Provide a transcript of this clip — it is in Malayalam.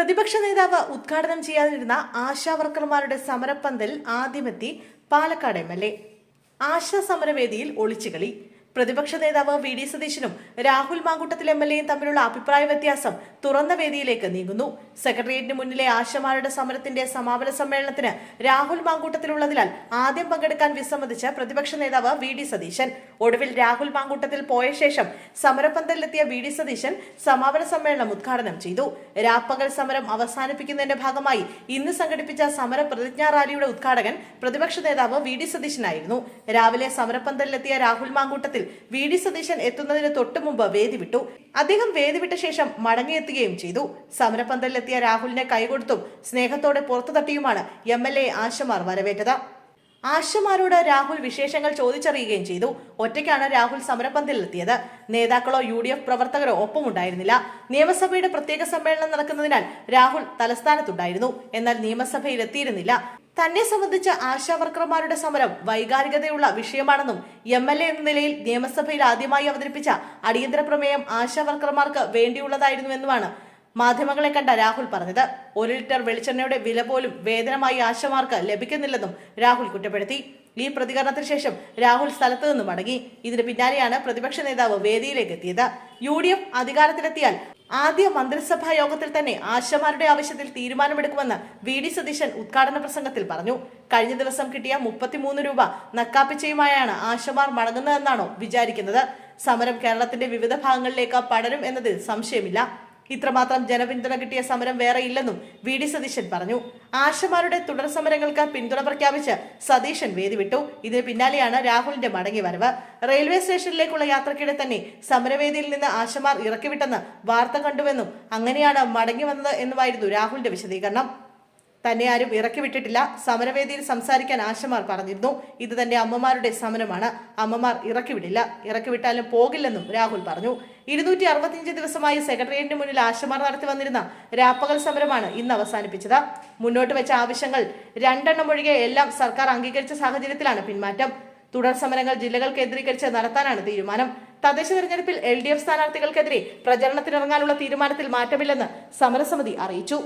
പ്രതിപക്ഷ നേതാവ് ഉദ്ഘാടനം ചെയ്യാതിരുന്ന ആശാവർക്കർമാരുടെ സമരപ്പന്തൽ ആദ്യമെത്തി Palakkad M L A. ASHA സമരവേദിയിൽ ഒളിച്ചുകളി. പ്രതിപക്ഷ നേതാവ് വി ഡി സതീശനും രാഹുൽ മാങ്കൂട്ടത്തിൽ എം എൽ എയും തമ്മിലുള്ള അഭിപ്രായ വ്യത്യാസം തുറന്ന വേദിയിലേക്ക് നീങ്ങുന്നു. സെക്രട്ടേറിയറ്റിന് മുന്നിലെ ആശമാരുടെ സമരത്തിന്റെ സമാപന സമ്മേളനത്തിന് രാഹുൽ മാങ്കൂട്ടത്തിലുള്ളതിനാൽ ആദ്യം പങ്കെടുക്കാൻ വിസമ്മതിച്ച പ്രതിപക്ഷ നേതാവ് വി ഡി സതീശൻ. ഒടുവിൽ രാഹുൽ മാങ്കൂട്ടത്തിൽ പോയ ശേഷം സമരപന്തലിലെത്തിയ വി ഡി സതീശൻ സമാപന സമ്മേളനം ഉദ്ഘാടനം ചെയ്തു. രാപ്പകൽ സമരം അവസാനിപ്പിക്കുന്നതിന്റെ ഭാഗമായി ഇന്ന് സംഘടിപ്പിച്ച സമര പ്രതിജ്ഞാ റാലിയുടെ ഉദ്ഘാടകൻ പ്രതിപക്ഷ നേതാവ് വി ഡി സതീശനായിരുന്നു. രാവിലെ സമരപന്തലിലെത്തിയ രാഹുൽ മാങ്കൂട്ടത്തിൽ വി ഡി സതീശൻ എത്തുന്നതിന് തൊട്ടു മുമ്പ് വേദി വിട്ടു. അദ്ദേഹം വേദി വിട്ട ശേഷം മടങ്ങിയെത്തുകയും ചെയ്തു. സമരപന്തലിലെത്തിയ രാഹുലിനെ കൈകൊടുത്തും സ്നേഹത്തോടെ പുറത്തു തട്ടിയുമാണ് എം എൽ എ ആശമാർ വരവേറ്റത്. ആശമാരോട് രാഹുൽ വിശേഷങ്ങൾ ചോദിച്ചറിയുകയും ചെയ്തു. ഒറ്റയ്ക്കാണ് രാഹുൽ സമരപന്തലിലെത്തിയത്. നേതാക്കളോ യു ഡി എഫ് പ്രവർത്തകരോ ഒപ്പമുണ്ടായിരുന്നില്ല. നിയമസഭയുടെ പ്രത്യേക സമ്മേളനം നടക്കുന്നതിനാൽ രാഹുൽ തലസ്ഥാനത്തുണ്ടായിരുന്നു. എന്നാൽ നിയമസഭയിൽ എത്തിയിരുന്നില്ല തന്നെ സംബന്ധിച്ച ആശാവർക്കർമാരുടെ സമരം വൈകാരികതയുള്ള വിഷയമാണെന്നും എം എൽ എ എന്ന നിലയിൽ നിയമസഭയിൽ ആദ്യമായി അവതരിപ്പിച്ച അടിയന്തര പ്രമേയം ആശാവർക്കർമാർക്ക് വേണ്ടിയുള്ളതായിരുന്നുവെന്നുമാണ് മാധ്യമങ്ങളെ കണ്ട രാഹുൽ പറഞ്ഞത് ഒരു ലിറ്റർ വെളിച്ചെണ്ണയുടെ വില പോലും വേതനമായി ആശമാർക്ക് ലഭിക്കുന്നില്ലെന്നും രാഹുൽ കുറ്റപ്പെടുത്തി. ഈ പ്രതികരണത്തിന് ശേഷം രാഹുൽ സ്ഥലത്തു നിന്ന് മടങ്ങി. ഇതിന് പിന്നാലെയാണ് പ്രതിപക്ഷ നേതാവ് വേദിയിലേക്ക് എത്തിയത്. യു ഡി എഫ് അധികാരത്തിലെത്തിയാൽ ആദ്യ മന്ത്രിസഭാ യോഗത്തിൽ തന്നെ ആശമാരുടെ ആവശ്യത്തിൽ തീരുമാനമെടുക്കുമെന്ന് വി ഡി സതീശൻ ഉദ്ഘാടന പ്രസംഗത്തിൽ പറഞ്ഞു. കഴിഞ്ഞ ദിവസം കിട്ടിയ മുപ്പത്തിമൂന്ന് രൂപ നക്കാപ്പിച്ചയുമായാണ് ആശമാർ മടങ്ങുന്നതെന്നാണോ വിചാരിക്കുന്നത്. സമരം കേരളത്തിന്റെ വിവിധ ഭാഗങ്ങളിലേക്ക് പടരും എന്നതിൽ സംശയമില്ല. ഇത്രമാത്രം ജനപിന്തുണ കിട്ടിയ സമരം വേറെ ഇല്ലെന്നും വി ഡി സതീശൻ പറഞ്ഞു. ആശമാരുടെ തുടർ സമരങ്ങൾക്ക് പിന്തുണ പ്രഖ്യാപിച്ച് സതീശൻ വേദി വിട്ടു ഇതിന് പിന്നാലെയാണ് രാഹുലിന്റെ മടങ്ങി വരവ്. റെയിൽവേ സ്റ്റേഷനിലേക്കുള്ള യാത്രക്കിടെ തന്നെ സമരവേദിയിൽ നിന്ന് ആശമാർ ഇറക്കിവിട്ടെന്ന് വാർത്ത കണ്ടുവെന്നും അങ്ങനെയാണ് മടങ്ങി വന്നത് എന്നുമായിരുന്നു രാഹുലിന്റെ വിശദീകരണം. തന്നെ ആരും ഇറക്കി വിട്ടിട്ടില്ല. സമരവേദിയിൽ സംസാരിക്കാൻ ആശമാർ പറഞ്ഞിരുന്നു. ഇത് തന്നെ അമ്മമാരുടെ സമരമാണ്. അമ്മമാർ ഇറക്കി വിടില്ല. ഇറക്കി വിട്ടാലും പോകില്ലെന്നും രാഹുൽ പറഞ്ഞു. ഇരുന്നൂറ്റി അറുപത്തിയഞ്ച് ദിവസമായി സെക്രട്ടേറിയറ്റിന് മുന്നിൽ ആശമാർ നടത്തി വന്നിരുന്ന രാപ്പകൽ സമരമാണ് ഇന്ന് അവസാനിപ്പിച്ചത്. മുന്നോട്ട് വെച്ച ആവശ്യങ്ങൾ രണ്ടെണ്ണം ഒഴികെ എല്ലാം സർക്കാർ അംഗീകരിച്ച സാഹചര്യത്തിലാണ് പിന്മാറ്റം. തുടർ സമരങ്ങൾ ജില്ലകൾ കേന്ദ്രീകരിച്ച് നടത്താനാണ് തീരുമാനം. തദ്ദേശ തെരഞ്ഞെടുപ്പിൽ എൽ ഡി എഫ് സ്ഥാനാർത്ഥികൾക്കെതിരെ പ്രചരണത്തിനിറങ്ങാനുള്ള തീരുമാനത്തിൽ മാറ്റമില്ലെന്ന് സമരസമിതി അറിയിച്ചു.